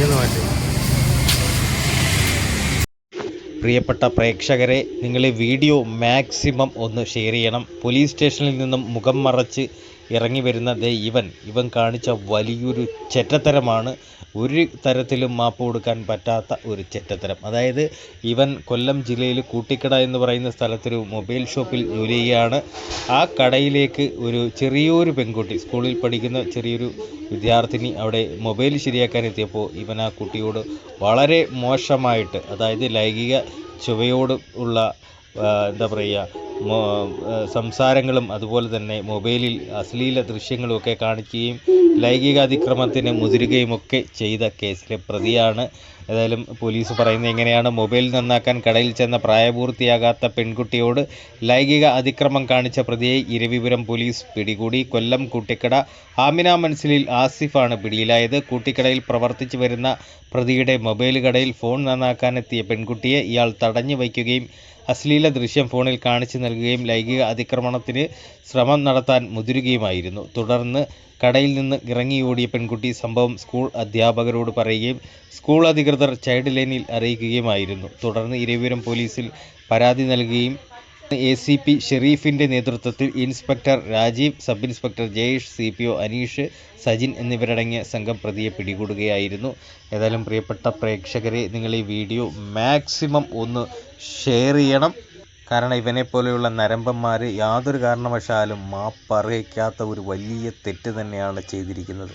ഒന്ന് പ്രിയപ്പെട്ട പ്രേക്ഷകരെ നിങ്ങൾ വീഡിയോ മാക്സിമം ഒന്ന് ഷെയർ ചെയ്യണം. പോലീസ് സ്റ്റേഷനിൽ നിന്നും മുഖം മറച്ച് ഇറങ്ങി വരുന്ന ദേ ഇവൻ. ഇവൻ കാണിച്ച വലിയൊരു ചെറ്റത്തരമാണ്. ഒരു തരത്തിലും മാപ്പ് കൊടുക്കാൻ പറ്റാത്ത ഒരു ചെറ്റത്തരം. അതായത് ഇവൻ കൊല്ലം ജില്ലയിൽ കൂട്ടിക്കട എന്ന് പറയുന്ന സ്ഥലത്തൊരു മൊബൈൽ ഷോപ്പിൽ ജോലി ചെയ്യുകയാണ്. ആ കടയിലേക്ക് ഒരു ചെറിയൊരു പെൺകുട്ടി സ്കൂളിൽ പഠിക്കുന്ന ചെറിയൊരു വിദ്യാർത്ഥിനി അവിടെ മൊബൈൽ ശരിയാക്കാൻ എത്തിയപ്പോൾ ഇവൻ ആ കുട്ടിയോട് വളരെ മോശമായിട്ട് അതായത് ലൈംഗിക ചുവയോട് ഉള്ള എന്താ പറയുക സംസാരങ്ങളും അതുപോലെ തന്നെ മൊബൈലിൽ അശ്ലീല ദൃശ്യങ്ങളും ഒക്കെ കാണിക്കുകയും ലൈംഗിക മുതിരുകയുമൊക്കെ ചെയ്ത കേസിലെ പ്രതിയാണ്. ഏതായാലും പോലീസ് പറയുന്നത് എങ്ങനെയാണ് മൊബൈൽ നന്നാക്കാൻ കടയിൽ ചെന്ന പ്രായപൂർത്തിയാകാത്ത പെൺകുട്ടിയോട് ലൈംഗിക അതിക്രമം കാണിച്ച പ്രതിയെ ഇരവിപുരം പോലീസ് പിടികൂടി. കൊല്ലം കൂട്ടിക്കട ആമിന മൻസിലിൽ ആസിഫാണ് പിടിയിലായത്. കൂട്ടിക്കടയിൽ പ്രവർത്തിച്ചു വരുന്ന പ്രതിയുടെ മൊബൈൽ കടയിൽ ഫോൺ നന്നാക്കാനെത്തിയ പെൺകുട്ടിയെ ഇയാൾ തടഞ്ഞു വയ്ക്കുകയും അശ്ലീല ദൃശ്യം ഫോണിൽ കാണിച്ചു നൽകുകയും ലൈംഗിക അതിക്രമണത്തിന് ശ്രമം നടത്താൻ മുതിരുകയുമായിരുന്നു. തുടർന്ന് കടയിൽ നിന്ന് ഇറങ്ങിയോടിയ പെൺകുട്ടി സംഭവം സ്കൂൾ അധ്യാപകരോട് പറയുകയും സ്കൂൾ അധികൃതർ ചൈൽഡ് ലൈനിൽ അറിയിക്കുകയുമായിരുന്നു. തുടർന്ന് ഇരവിപുരം പോലീസിൽ പരാതി നൽകുകയും എ സി പി ഷെരീഫിന്റെ നേതൃത്വത്തിൽ inspector Rajeev sub inspector Jayesh C P O Aneesh Sajin എന്നിവരടങ്ങിയ സംഘം പ്രതിയെ പിടികൂടുകയായിരുന്നു. ഏതായാലും പ്രിയപ്പെട്ട പ്രേക്ഷകരെ നിങ്ങൾ ഈ വീഡിയോ മാക്സിമം ഒന്ന് ഷെയർ ചെയ്യണം. കാരണം ഇവനെ പോലെയുള്ള നരമ്പന്മാർ യാതൊരു കാരണവശാലും മാപ്പർഹിക്കാത്ത ഒരു വലിയ തെറ്റ് തന്നെയാണ് ചെയ്തിരിക്കുന്നത്.